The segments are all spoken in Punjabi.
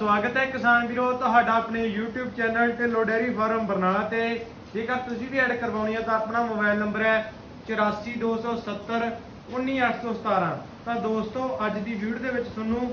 ਸਵਾਗਤ ਹੈ ਕਿਸਾਨ ਵੀਰੋ ਤੁਹਾਡਾ ਆਪਣੇ YouTube channel Dhillon dairy farm Barnala ਤੇ। ਜੇਕਰ ਤੁਸੀਂ ਵੀ ਐਡ ਕਰਵਾਉਣੀ ਹੈ ਤਾਂ ਆਪਣਾ ਮੋਬਾਈਲ ਨੰਬਰ ਹੈ 84270 19817 ਤਾਂ ਦੋਸਤੋ ਅੱਜ ਦੀ ਵੀਡੀਓ ਦੇ ਵਿੱਚ ਤੁਹਾਨੂੰ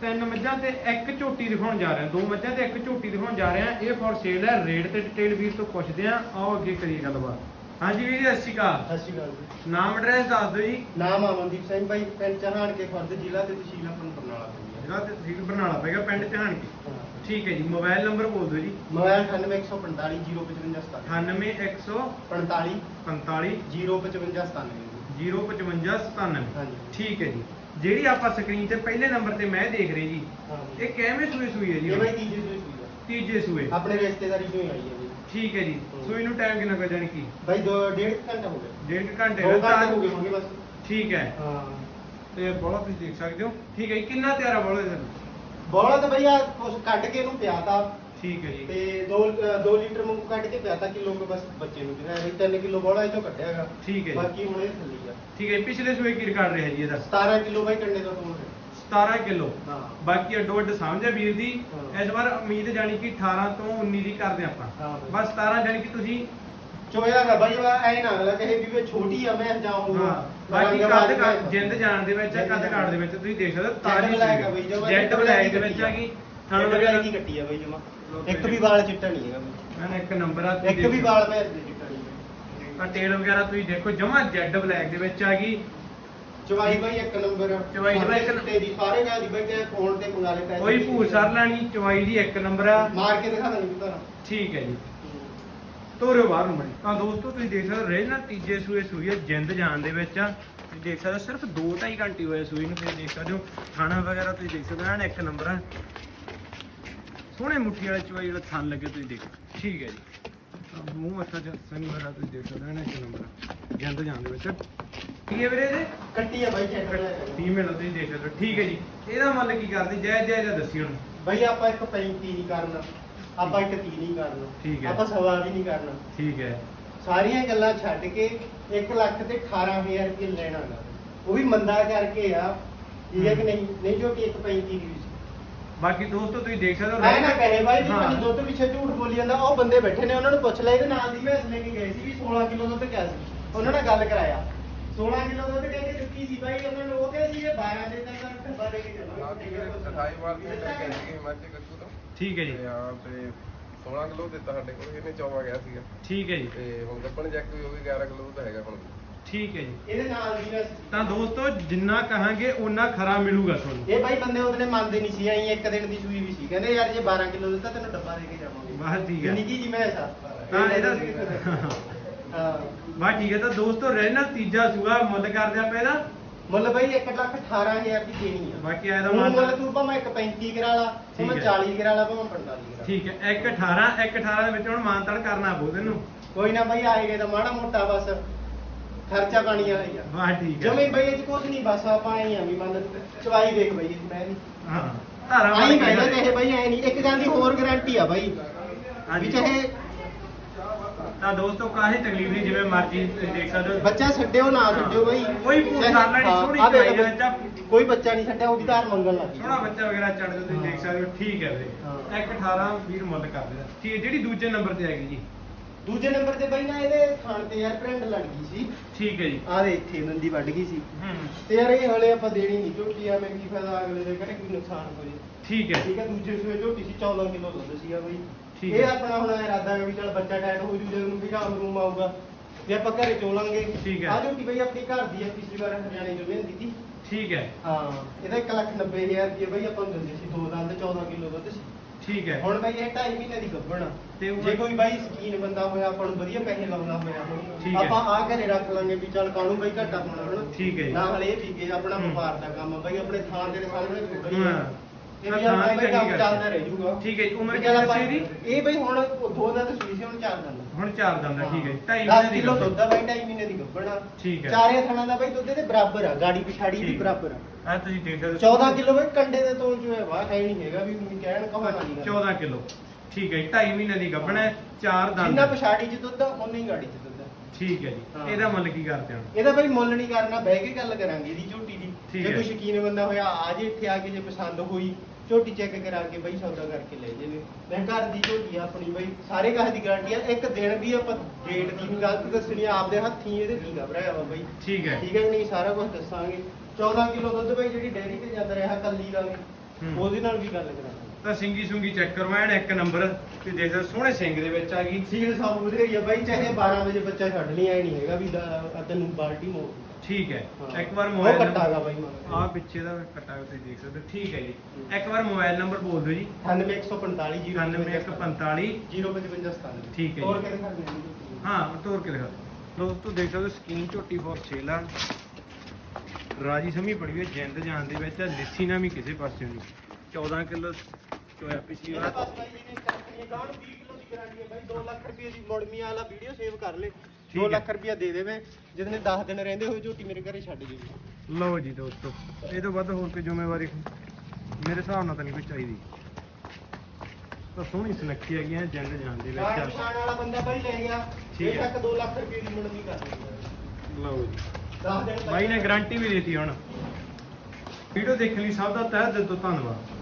ਤਿੰਨ ਮੱਝਾਂ ਤੇ ਇੱਕ ਝੋਟੀ ਦਿਖਾਉਣ ਜਾ ਰਹੇ। ਹਾਂ ਦੋ ਮੱਝਾਂ ਤੇ ਇੱਕ ਝੋਟੀ ਦਿਖਾਉਣ ਜਾ ਰਹੇ। ਹਾਂ ਇਹ ਫॉर ਸੇਲ ਹੈ। ਰੇਟ ਤੇ ਡਿਟੇਲ ਵੀਰ ਤੋਂ ਪੁੱਛਦੇ ਹਾਂ। ਆਓ ਅੱਗੇ ਕਰੀਏ ਗੱਲਬਾਤ। ਹਾਂਜੀ ਵੀਰ ਜੀ ਸਤਿ ਸ਼੍ਰੀ ਅਕਾਲ। ਸਤਿ ਸ਼੍ਰੀ ਅਕਾਲ ਜੀ। ਨਾਮ ਐਡਰੈਸ ਦੱਸ ਦਿਓ ਜੀ। ਨਾਮ ਅਮਨਦੀਪ ਸਿੰਘ ਭਾਈ ਪਿੰਡ ਚਹਾਨ ਕੇ ਫਰਦ ਜ਼ਿਲ੍ਹਾ ਤੇ ਤਹਿਸੀਲ ਆਪਣਾ ਬਰਨਾਲਾ। ਜਿਹੜਾ ਤੇ ਤਹਿਸੀਲ ਬਰਨਾਲਾ ਪਏਗਾ ਪਿੰਡ ਧਿਆਨ ਕੀ। ਹਾਂ। ਠੀਕ ਹੈ ਜੀ ਮੋਬਾਈਲ ਨੰਬਰ ਬੋਲ ਦਿਓ ਜੀ। ਮੋਬਾਈਲ 98145 055 98145 45 45 055 05597 ਹਾਂਜੀ। ਠੀਕ ਹੈ ਜੀ। ਜਿਹੜੀ ਆਪਾਂ ਸਕਰੀਨ ਤੇ ਪਹਿਲੇ ਨੰਬਰ ਤੇ ਮੈਂ ਦੇਖ ਰਹੀ ਜੀ ਇਹ ਕਿਵੇਂ ਸੂਈ ਸੂਈ ਹੈ ਜੀ? ਇਹ ਤੀਜੇ ਸੂਈ ਸੂਈ ਆ। ਤੀਜੇ ਸੂਏ। ਆਪਣੇ ਰਿਸ਼ਤੇਦਾਰੀ ਚੋਂ ਹੀ ਆਈ ਹੈ ਜੀ। ਠੀਕ ਹੈ ਜੀ। ਸੂਈ ਨੂੰ ਟਾਈਮ ਕਿੰਨਾ ਕੁ ਜਾਣੀ ਕੀ? ਡੇਢ ਕੁ ਘੰਟਾ ਹੋ ਗਿਆ। ਡੇਢ ਕੁ ਘੰਟੇ। ਦੋ ਦਾ ਘੰਟੇ ਹੋ ਗਏ ਹੋਣਗੇ ਬਸ। ਠੀਕ ਹੈ। ਹਾਂ। ਤੇ ਬੋਲਾ ਤੁਸੀਂ ਦੇਖ ਸਕਦੇ ਹੋ। ਠੀਕ ਹੈ ਜੀ ਕਿੰਨਾ ਤਿਆਰਾ ਬੋਲਾ ਦੇ ਬੋਲਾ ਤਾਂ ਭਈਆ ਕੁਛ ਕੱਢ ਕੇ ਇਹਨੂੰ ਪਿਆ ਤਾ ਠੀਕ ਹੈ ਜੀ। ਤੇ 2 2 ਲੀਟਰ ਮੂੰਗ ਕੱਢ ਕੇ ਪਿਆ ਤਾ ਕਿਲੋ ਕੁ ਬਸ ਬੱਚੇ ਨੂੰ ਜਿਹੜਾ ਇਹ 3 ਕਿਲੋ ਬੋਲਾ ਇਹ ਚੋਂ ਕੱਢਿਆਗਾ ਠੀਕ ਹੈ ਜੀ। ਬਾਕੀ ਹੁਣ ਇਹ ਥੱਲੀ ਆ। ਠੀਕ ਹੈ ਪਿਛਲੇ ਸੂਏ ਕੀ ਰਿਕਾਰਡ ਰਿਹਾ ਜੀ ਇਹਦਾ? 17 ਕਿਲੋ ਭਾਈ ਕੰਡੇ ਦਾ ਹੈ। 17 ਕਿਲੋ। ਹਾਂ। ਬਾਕੀ ਅੱਡੋ ਅੱਡ ਸਮਝ ਹੈ ਵੀਰ ਦੀ। ਹਾਂ। ਇਸ ਵਾਰ ਉਮੀਦ ਜਾਣੀ ਕਿ 18 ਤੋਂ 19 ਦੀ ਕਰਦੇ ਆਪਾਂ। ਹਾਂ ਬਾਈ। ਬਸ 17 ਜਾਣੀ ਕਿ ਤੁਸੀਂ ਚੋਇਆ ਗਾ ਬਾਈ ਵਾ ਐ ਨਾ ਅਗਲਾ ਕਹੇ ਵੀ ਵੇ ਛੋਟੀ ਆ ਮੈਂ ਜਾਂ ਉਹ ਹਾਂ ਬਾਕੀ ਕੱਦ ਕੱਦ ਜਿੰਦ ਜਾਣ ਦੇ ਵਿੱਚ ਕੱਦ ਕਾੜ ਦੇ ਵਿੱਚ ਤੁਸੀਂ ਦੇਖ ਸਕਦੇ ਹੋ ਆ ਜਮਾਂ ਜੈਟ ਬਲੈਕ ਦੇ ਵਿੱਚ ਹੈਗੀ ਥਣ ਥਣ ਵਗੈਰਾ ਕੀ ਕੱਟੀ ਆ ਬਾਈ ਜਮਾ। ਇੱਕ ਵੀ ਵਾਲ ਚਿੱਟਾ ਨਹੀਂ ਹੈਗਾ। ਮੈਂ ਇੱਕ ਨੰਬਰ ਆ ਇੱਕ ਵੀ। ਵਾਲ ਮੈਂ ਦੇ ਚਿੱਟਾ ਨਹੀਂ ਆ ਟੇਲ ਵਗੈਰਾ ਤੁਸੀਂ ਦੇਖੋ ਜਮਾ ਜੈਡ ਬਲੈਕ ਦੇ ਵਿੱਚ ਆ ਗਈ। ਚਵਾਈ ਬਾਈ ਇੱਕ ਨੰਬਰ ਚਵਾਈ ਬਾਈ ਇੱਕ ਤੇ ਦੀ ਸਾਰੇ ਗਾ ਦੀ ਤੇ ਫੋਨ ਤੇ ਮੰਗਾ ਲੈ ਪੈਸੇ। ਕੋਈ ਭੂਰ ਸਰ ਲੈਣੀ ਚਵਾਈ ਦੀ ਇੱਕ ਨੰਬਰ ਆ। ਮਾਰ ਕੇ ਦਿਖਾ ਦੇਣੀ ਤੁਹਾਨੂੰ ਠੀਕ ਹੈ ਜੀ। ਤੋਰਿਓ ਬਾਹਰ ਨੂੰ ਬਣੀ ਤਾਂ ਦੋਸਤੋ ਤੁਸੀਂ ਦੇਖ ਸਕਦੇ ਹੋ ਰੇਲ ਨਾ ਤੀਜੇ ਸੂਏ ਸੂਈ ਜਿੰਦ ਜਾਣ ਦੇ ਵਿੱਚ ਆ। ਤੁਸੀਂ ਦੇਖ ਸਕਦੇ ਹੋ ਸਿਰਫ 2.5 ਘੰਟੇ ਹੋਏ ਸੂਈ ਨੂੰ ਤੁਸੀਂ ਦੇਖ ਸਕਦੇ ਹੋ। ਖਾਣਾ ਵਗੈਰਾ ਤੁਸੀਂ ਦੇਖ ਸਕਦੇ ਹੋ ਐਨ ਇੱਕ ਨੰਬਰ ਆ। ਸੋਹਣੇ ਮੁੱਠੀ ਵਾਲੇ ਚਵਾਈ ਜਿਹੜਾ ਥਣ ਲੱਗੇ ਤੁਸੀਂ ਦੇਖੋ ਠੀਕ ਹੈ ਜੀ। ਤਾਂ ਮੂੰਹ ਮੱਥਾ ਚ ਸਿੰਘ ਵਗੈਰਾ ਤੁਸੀਂ ਦੇਖ ਸਕਦੇ ਹੋ ਐਨ ਇੱਕ ਨੰਬਰ ਆ। ਜਿੰਦ ਜਾਣ ਦੇ ਵਿੱਚ। ਕੀ ਹੈ ਵੀਰੇ ਇਹਦੇ ਕੱਟੀ ਆ ਬਾਈ ਚੈੱਕ ਲੈ ਫੀਮੇਲ ਤੁਸੀਂ ਦੇਖ ਸਕਦੇ ਹੋ। ਠੀਕ ਹੈ ਜੀ। ਇਹਦਾ ਮੁੱਲ ਕੀ ਕਰਦੀ ਜੈ ਜੈ ਜੈ ਦੱਸਿਓ ਬਾਈ ਆਪਾਂ ਇੱਕ 35 ਨਹੀਂ ਕਰਨਾ। ਆਪਾਂ ਇੱਕ 30 ਨਹੀਂ ਕਰਨਾ। ਠੀਕ ਹੈ। ਆਪਾਂ ਸਵਾ ਵੀ ਨਹੀਂ ਕਰਨਾ। ਠੀਕ ਹੈ। ਸਾਰੀਆਂ ਗੱਲਾਂ ਛੱਡ ਕੇ 1 ਲੱਖ ਤੇ 18000 ਰੁਪਏ ਲੈਣਾ ਗਾ ਉਹ ਵੀ ਮੰਦਾ ਕਰਕੇ ਆ ਠੀਕ ਹੈ ਕਿ ਨਹੀਂ? ਨਹੀਂ ਜੋ ਕਿ 135 ਦੀ ਸੀ। ਬਾਕੀ ਦੋਸਤੋ ਤੁਸੀਂ ਦੇਖ ਸਕਦੇ ਹੋ ਐ ਨਾ ਕਹੇ ਬਾਈ ਜੀ ਹਾਂ। ਮੈਨੂੰ ਦੁੱਧ ਪਿੱਛੇ ਝੂਠ ਬੋਲੀ ਜਾਂਦਾ। ਉਹ ਬੰਦੇ ਬੈਠੇ ਨੇ ਉਹਨਾਂ ਨੂੰ ਪੁੱਛ ਲੈ ਇਹਦੇ ਨਾਲ ਦੀ ਭੈਂਸ ਲੈ ਕੇ ਗਏ ਸੀ ਵੀ 16 ਕਿਲੋ ਦੁੱਧ ਕਿਹਾ ਸੀ? ਉਹਨਾਂ ਨੇ ਗੱਲ ਕਰਾਇਆ। 16 ਕਿਲੋ ਦੁੱਧ ਕਹਿ ਕੇ ਦਿੱਤੀ ਸੀ ਬਾਈ ਉਹਨਾਂ ਨੂੰ ਉਹ ਕਹੇ ਸੀ ਇਹ 12 ਦੇ ਤੱਕ ਡੱਬਾ ਦੇ ਕੇ ਅਠਾਈ ਵਾਰ ਤੇ ਲੈ ਕੇ ਆਏ ਸੀਗੇ ਮੱਝ ਕੱਚੂ ਤੋਂ ਠੀਕ ਹੈ ਜੀ। ਤੇ ਆ ਤੇ 16 ਕਿਲੋ ਦਿੱਤਾ ਸਾਡੇ ਕੋਲ ਇਹਨੇ 14 ਗਿਆ ਸੀਗਾ। ਠੀਕ ਹੈ ਜੀ। ਤੇ ਹੁਣ ਗੱਪਣ ਜੈਕ ਵੀ ਹੋ ਗਈ 11 ਕਿਲੋ ਤਾਂ ਹੈਗਾ ਹੁਣ। ਠੀਕ ਹੈ ਜੀ। ਇਹਦੇ ਨਾਲ ਦੀ ਭੈਂਸ ਸੀ। ਤਾਂ ਦੋਸਤੋ ਜਿੰਨਾ ਕਹਾਂਗੇ ਓਨਾ ਖਰਾ ਮਿਲੂਗਾ ਤੁਹਾਨੂੰ। ਇਹ ਬਾਈ ਬੰਦੇ ਉਹਨੇ ਮੰਨਦੇ ਨਹੀਂ ਸੀ ਐਂ ਇੱਕ ਦਿਨ ਦੀ ਸੂਈ ਵੀ ਸੀ। ਕਹਿੰਦੇ ਯਾਰ ਜੇ 12 ਕਿਲੋ ਦਿੱਤਾ ਤੈਨੂੰ ਡੱਬਾ ਦੇ ਕੇ ਜਾਵਾਂਗੇ। ਬਾਹਰ ਠੀਕ ਹੈ। ਨਿੱਕੀ ਜੀ ਮੈਂ ਸਾ ਤਾਂ ਇਹਦਾ ਹਾਂ। ਬਾ ਠੀਕ ਹੈ ਤਾਂ ਦੋਸਤੋ ਰਹਿਣਾ ਤੀਜਾ ਸੂਆ ਮੁੱਲ ਕਰਦੇ ਆਪਾਂ ਇਹਦਾ ਮੁੱਲ ਬਾਈ 1 ਲੱਖ 18000 ਦੀ ਦੇਣੀ ਆ। ਬਾਕੀ ਇਹਦਾ ਹੁਣ ਮੁੱਲ ਮੁੱਲ ਤੂੰ ਭਾਵੇਂ ਇੱਕ 35 ਕਰਾ ਲਾ ਭਾਵੇਂ ਹੈ। 40 ਕਰਾ ਲਾ ਭਾਵੇਂ 45 ਕਰਾ ਠੀਕ ਹੈ 1 18 1 18 ਦੇ ਵਿੱਚ ਹੁਣ ਮਾਨਤੜ ਕਰਨਾ ਪਊ ਤੈਨੂੰ। ਕੋਈ ਨਾ ਬਾਈ ਆਏਗਾ ਤਾਂ ਮਾੜਾ ਮੋਟਾ ਬਸ ਖਰਚਾ ਪਾਣੀ ਵਾਲਾ ਹੀ ਆ। ਵਾਹ ਠੀਕ ਜਮੇ ਹੈ ਬਈ ਇਹ ਕੁਝ ਨਹੀਂ ਬਸ ਆਪਾਂ ਐਂ ਆ ਵੀ ਮੰਨ ਚਵਾਈ ਦੇਖ ਬਈ ਮੈਂ ਨਹੀਂ ਹਾਂ ਧਾਰਾ ਆਈ ਕਹਿੰਦਾ ਗੱਲ ਚਾਹੇ ਬਈ ਐ ਨਹੀਂ ਇੱਕ ਗੱਲ ਦੀ ਹੋਰ ਗਾਰੰਟੀ ਆ ਬਾਈ। ਵੀ ਚਾਹੇ ਤਾਂ ਦੋਸਤੋ ਕਾਹੀ ਤਕਲੀਫ ਨਹੀਂ ਜਿਵੇਂ ਮਰਜ਼ੀ ਤੁਸੀਂ ਦੇਖ ਸਕਦੇ ਹੋ। ਬੱਚਾ ਛੱਡਿਓ ਨਾ ਛੱਡਿਓ ਬਾਈ। ਕੋਈ ਭੂਤ ਚਾਹੇ- ਸਾਲਾ ਨਹੀਂ, ਹਾਂ, ਸੋਹਣੀ ਆਹ ਦੇਖ ਚਵਾਈ ਦੇ ਬਈ, ਵਿੱਚ ਆ। ਕੋਈ ਬੱਚਾ ਨਹੀਂ ਛੱਡਿਆ ਉਹਦੀ ਧਾਰ ਮੰਗਣ ਲੱਗ ਸੋਹਣਾ ਗਈ ਬੱਚਾ ਵਗੈਰਾ ਚੜ ਜਾ ਤੁਸੀਂ ਦੇਖ ਸਕਦੇ ਹੋ ਠੀਕ ਹੈ ਹਾਂ। ਵੀਰੇ 1 18 ਵੀਰ ਮੁੱਲ ਕਰ ਦੇਦਾ ਠੀਕ ਹੈ ਜਿਹੜੀ ਦੂਜੇ ਨੰਬਰ ਤੇ ਹੈਗੀ ਜੀ। ਦੂਜੇ ਨੰਬਰ ਤੇ ਬਾਈ ਨਾ ਇਹਦੇ ਖਾਣ ਤੇ ਯਾਰ ਪ੍ਰਿੰਟ ਲੜ ਗਈ ਸੀ। ਠੀਕ ਹੈ ਜੀ। ਆਹ ਦੇ ਇੱਥੇ ਦੰਦੀ ਵੱਢ ਗਈ ਸੀ। ਹੂੰ। ਤੇ ਯਾਰ ਇਹ ਹਲੇ ਆਪਾਂ ਦੇਣੀ ਨਹੀਂ ਝੋਟੀ ਆ ਮੈਂ ਕੀ ਫਾਇਦਾ ਅਗਲੇ ਦੇ ਕਰੇ ਕੋਈ ਨੁਕਸਾਨ ਹੋ ਜੇ। ਠੀਕ ਹੈ। ਠੀਕ ਹੈ ਦੂਜੇ ਸੂਏ ਝੋਟੀ ਸੀ 14 ਕਿਲੋ ਦੁੱਧ ਸੀਗਾ ਬਈ। ਠੀਕ ਇਹ ਹੈ। ਆਪਣਾ ਹੁਣ ਇਰਾਦਾ ਹੈ ਵੀ ਚਲ ਬੱਚਾ ਟਾਈਟ ਹੋ ਜੂ ਜਦੋਂ ਨੂੰ ਵੀ ਕੰਮ ਰੂਮ ਆਊਗਾ ਵੀ ਆਪਾਂ ਘਰੇ ਚੋਲਾਂਗੇ ਠੀਕ ਹੈ। ਆ ਝੋਟੀ ਬਈ ਆਪਣੀ ਘਰ ਦੀ ਹੈ ਪਿਛਲੀ ਵਾਰ ਹਰਿਆਣੇ ਤੋਂ ਲਿਆਂਦੀ ਸੀ ਠੀਕ ਹੈ ਹਾਂ ਇਹਦਾ 1 ਲੱਖ 90 ਹਜ਼ਾਰ ਰੁਪਏ ਬਈ ਆਪਾਂ ਨੂੰ ਦਿੰਦੇ ਸੀ ਦੋ ਦੰਦ 14 ਕਿਲੋ ਦੁੱਧ ਸੀ ਠੀਕ ਹੈ ਹੁਣ ਬਈ ਇਹ 2.5 ਮਹੀਨੇ ਦੀ ਗੱਭਣ ਆ ਤੇ ਉਹ- ਜੇ ਕੋਈ ਬਾਈ ਸਕੀਨ ਬੰਦਾ ਹੋਇਆ ਆਪਾਂ ਨੂੰ ਵਧੀਆ ਪੈਸੇ ਲਾਉਣਾ ਹੋਇਆ ਠੀਕ ਹੁਣ ਹੈ। ਆਪਾਂ ਆ ਘਰੇ ਰੱਖ ਲਾਂਗੇ ਵੀ ਚੱਲ ਕਾਣੂ ਬਈ ਘਾਟਾ ਪਾਉਣਾ ਹਨਾ ਠੀਕ ਹੈ ਜੀ। ਨਾ ਹਲੇ ਇਹ ਵੀ ਕੇ ਆਪਣਾ ਹੂੰ। ਵਪਾਰ ਦਾ ਕੰਮ ਆ ਬਈ ਆਪਣੇ ਥਾਂ ਦੇ ਸਾਹਮਣੇ ਵਧੀਆ ਹਾਂ। ਵੀ ਬਈ ਕੰਮ ਚੱਲਦਾ ਗੱਲ। ਰਹਿ ਜੂਗਾ ਠੀਕ ਹੈ ਜੀ, ਉਮਰ ਕਿੰਨੀ? ਇਹ ਬਈ ਹੁਣ ਦੋ ਦਿਨ ਸੂਈ ਸੀ ਹੁਣ ਚਾਰ ਦਿਨ ਹੁਣ ਚਾਰ ਦੰਦ ਹੈ ਠੀਕ ਹੈ 2.5 10 ਮਹੀਨੇ ਦੀ ਕਿਲੋ ਗੱਲ ਦੁੱਧ ਆ ਬਈ 2.5 ਮਹੀਨੇ ਦੀ ਗੱਭਣਾ ਠੀਕ ਹੈ। ਚਾਰੇ ਥਣਾ ਦਾ ਬਈ ਦੁੱਧ ਦੇ ਬਰਾਬਰ ਆ ਗਾੜੀ ਪਿਛਾੜੀ ਦੀ ਠੀਕ। ਬਰਾਬਰ ਆ। ਆ ਤੁਸੀਂ ਦੇਖ ਸਕਦੇ ਹੋ 14 ਕਿਲੋ ਬਈ ਕੰਡੇ ਦੇ ਤੋਲ ਜੋ ਹੈ ਵਾ ਹੈ ਨਹੀਂ ਹੈਗਾ ਵੀ ਮੈਨੂੰ ਕਹਿਣ ਕਹਾਂ ਨਹੀਂ 14 ਕਿਲੋ। ਠੀਕ ਹੈ 2.5 ਮਹੀਨੇ ਦੀ ਗੱਭਣ ਚਾਰ ਦੰਦ। ਜਿੰਨਾ। ਪਿਛਾੜੀ ਚ ਦੁੱਧ ਉਨਾ ਹੀ ਗਾੜੀ ਚ ਦੁੱਧ ਠੀਕ ਹੈ। ਜੀ ਇਹਦਾ ਮੁੱਲ ਕੀ ਕਰਦੇ ਹੋ? ਇਹਦਾ ਬਈ ਮੁੱਲ ਨਹੀਂ ਕਰਨਾ ਬਹਿ ਕੇ ਗੱਲ ਕਰਾਂਗੇ ਇਹਦੀ ਝੋਟੀ ਦੀ। ਜੇ ਹੈ। ਕੋਈ ਸ਼ਕੀਨ ਬੰਦਾ ਹੋਇਆ ਆ ਜੇ ਇੱਥੇ ਆ ਕੇ ਜੇ ਪਸੰਦ ਹੋਈ ਝੋਟੀ ਚੈੱਕ ਕਰਾ ਕੇ ਬਈ ਸੌਦਾ ਕਰਕੇ ਲੈ ਜਾਵੇ। ਮੈਂ ਘਰ ਦੀ ਝੋਟੀ ਆ ਆਪਣੀ ਬਈ ਸਾਰੇ ਕਾਹ ਦੀ ਗਾਰੰਟੀ ਆ ਇੱਕ ਦਿਨ ਵੀ ਆਪਾਂ ਡੇਟ ਦੀ ਵੀ ਗਲਤ ਦੱਸਣੀ ਆ, ਆਪਦੇ ਹੱਥੀਂ ਇਹਦੇ ਕੀ ਘਬਰਾਇਆ ਵਾ ਬਈ। ਠੀਕ ਹੈ। ਠੀਕ ਹੈ ਕਿ ਨਹੀਂ? ਸਾਰਾ ਕੁਝ ਦੱਸਾਂਗੇ। 14 ਕਿਲੋ ਦੁੱਧ ਬਈ ਜਿਹੜੀ ਡੇਅਰੀ ਤੇ ਜਾਂਦਾ ਰਿਹਾ ਕੱਲੀ ਦਾ ਵੀ। ਹੂੰ। ਉਹਦੇ ਨਾਲ ਵੀ ਗੱਲ ਕਰਾਂਗੇ। ਤਾਂ ਸਿੰਗੀ ਸੁੰਗੀ ਚੈੱਕ ਕਰਵਾਇਣ ਇੱਕ ਨੰਬਰ ਤੇ ਦੇਖ ਸਕਦੇ ਸੋਹਣੇ ਸਿੰਘ ਦੇ ਵਿੱਚ ਆ ਗਈ। ਸੀਲ ਸਭ ਵਧੀਆ ਹੀ ਆ ਬਾਈ ਚਾਹੇ 12 ਵਜੇ ਬੱਚਾ ਛੱਡ ਲਈ ਐ ਨਹੀਂ ਹੈਗਾ ਵੀ ਤੈਨੂੰ ਬਾਲਟੀ ਮੋ ਠੀਕ ਹੈ। ਹਾਂ। ਇੱਕ ਵਾਰ ਉਹ ਮੋਬਾਈਲ ਕੱਟਾਗਾ ਬਾਈ ਮਗਰ ਆ ਪਿੱਛੇ ਦਾ ਕੱਟਾ ਤੁਸੀਂ ਦੇਖ ਸਕਦੇ ਹੋ। ਠੀਕ ਹੈ ਜੀ। ਇੱਕ ਵਾਰ ਮੋਬਾਈਲ ਨੰਬਰ ਬੋਲ ਦਿਓ ਜੀ। 9145 9145 05597 ਠੀਕ ਹੈ ਹੋਰ ਜੀ। ਕਿਹਦੇ ਕਰਦੇ ਨੇ ਹਾਂ ਤੋਰ ਕੇ ਦਿਖਾ ਦੋਸਤੋ ਦੇਖ ਸਕਦੇ ਹੋ ਸਕੀਨ ਝੋਟੀ ਫੋਰ ਸੇਲ ਆ। ਰਾਜੀ ਸਮੀ ਪੜੀ ਹੋਈ ਹੈ, ਜਿੰਦ ਜਾਨ ਦੇ ਵਿੱਚ ਲਿੱਸੀ ਨਾ ਵੀ ਕਿਸੇ ਪਾਸੇ ਨਹੀਂ 14 ਕਿਲੋ ਚੋਇਆ ਪਿਛਲੀ ਵਾਰ। ਬਾਈ ਜੀ ਨੇ ਕੰਪਨੀ ਗਾਉਣ 20 ਕਿਲੋ ਦੀ ਗਾਰੰਟੀ ਹੈ ਬਾਈ। 2 ਲੱਖ ਰੁਪਏ ਦੀ ਮੋੜਮੀ ਵਾਲਾ ਵੀਡੀਓ ਸੇਵ ਕਰ ਲੈ 2 ਹੈ। ਲੱਖ ਰੁਪਏ ਦੇ ਦੇਵੇ ਜਿਹਦੇ 10 ਦਿਨ ਰਹਿੰਦੇ ਹੋਏ ਝੋਟੀ ਮੇਰੇ ਘਰੇ ਛੱਡ ਜੇਗੀ ਲਓ ਜੀ ਦੋਸਤੋ ਇਹ ਤੋਂ ਵੱਧ ਹੋਰ ਕੋਈ ਜ਼ਿੰਮੇਵਾਰੀ ਮੇਰੇ ਹਿਸਾਬ ਨਾਲ ਤਾਂ ਨਹੀਂ ਕੋਈ ਚਾਹੀਦੀ। ਤਾਂ ਸੋਹਣੀ ਸੁਨੱਖੀ ਹੈਗੀ ਹੈ ਜਿੰਦ ਜਾਨ ਦੇ ਕਾਰ ਵਿੱਚ ਪਛਾਣ ਵਾਲਾ ਬੰਦਾ ਬਾਈ ਲੈ ਗਿਆ। ਇਹ। ਤੱਕ 2 ਲੱਖ ਰੁਪਏ ਦੀ ਮੋੜਮੀ ਕਰ ਦਿੰਦਾ ਲਓ ਜੀ। 10 ਦਿਨ ਬਾਈ ਨੇ ਗਾਰੰਟੀ ਵੀ ਦਿੱਤੀ ਹੁਣ। ਵੀਡੀਓ ਦੇਖਣ ਲਈ ਸਭ ਦਾ ਤਹਿ ਦਿਲ ਤੋਂ ਧੰਨਵਾਦ।